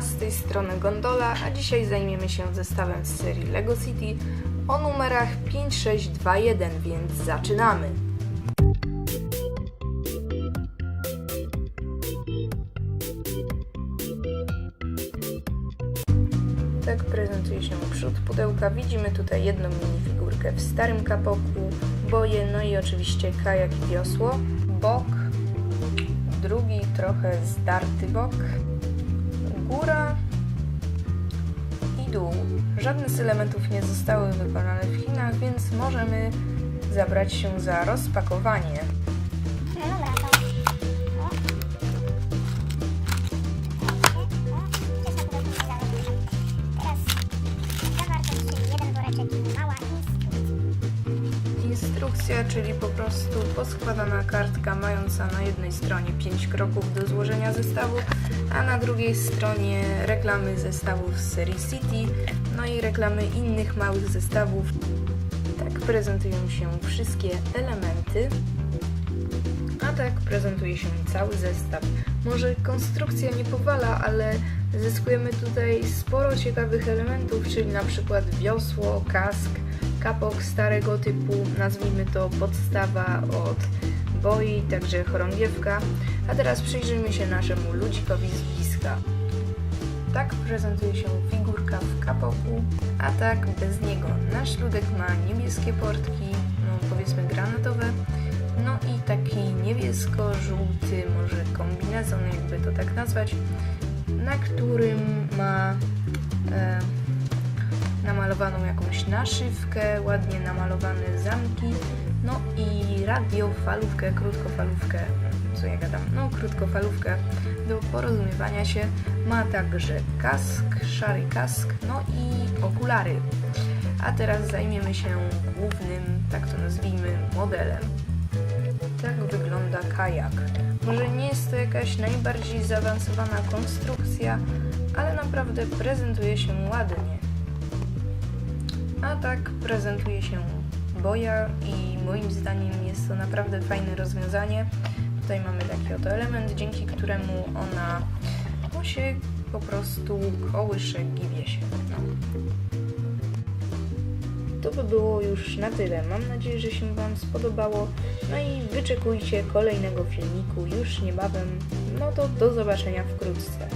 Z tej strony Gondola, a dzisiaj zajmiemy się zestawem z serii LEGO City o numerach 5, 6, 2, 1, więc zaczynamy! Tak prezentuje się przód pudełka. Widzimy tutaj jedną minifigurkę w starym kapoku, boje, no i oczywiście kajak i wiosło. Bok, drugi trochę zdarty bok, góra i dół. Żadne z elementów nie zostały wykonane w Chinach, więc możemy zabrać się za rozpakowanie. Instrukcja. Czyli po prostu poskładana kartka mająca na jednej stronie 5 kroków do złożenia zestawu, a na drugiej stronie reklamy zestawów z serii City, no i reklamy innych małych zestawów. Tak prezentują się wszystkie elementy. A tak prezentuje się cały zestaw. Może konstrukcja nie powala, ale zyskujemy tutaj sporo ciekawych elementów, czyli na przykład wiosło, kask, kapok starego typu, nazwijmy to podstawa od boi, także chorągiewka. A teraz przyjrzyjmy się naszemu ludzikowi z bliska. Tak prezentuje się figurka w kapoku, a tak bez niego. Nasz ludek ma niebieskie portki, no powiedzmy granatowe, no i taki niebiesko-żółty, może kombinezon, jakby to tak nazwać, na którym ma e, namalowaną jakąś naszywkę, ładnie namalowane zamki, no i radiofalówkę, krótkofalówkę, co ja gadam, no krótkofalówkę do porozumiewania się. Ma także kask, szary kask, no i okulary. A teraz zajmiemy się głównym, tak to nazwijmy, modelem. Tak wygląda kajak. Może nie jest to jakaś najbardziej zaawansowana konstrukcja, ale naprawdę prezentuje się ładnie. A tak prezentuje się boja i moim zdaniem jest to naprawdę fajne rozwiązanie. Tutaj mamy taki oto element, dzięki któremu ona no, się po prostu kołysze, giwie się. No. To by było już na tyle. Mam nadzieję, że się Wam spodobało. No i wyczekujcie kolejnego filmiku już niebawem. No to do zobaczenia wkrótce.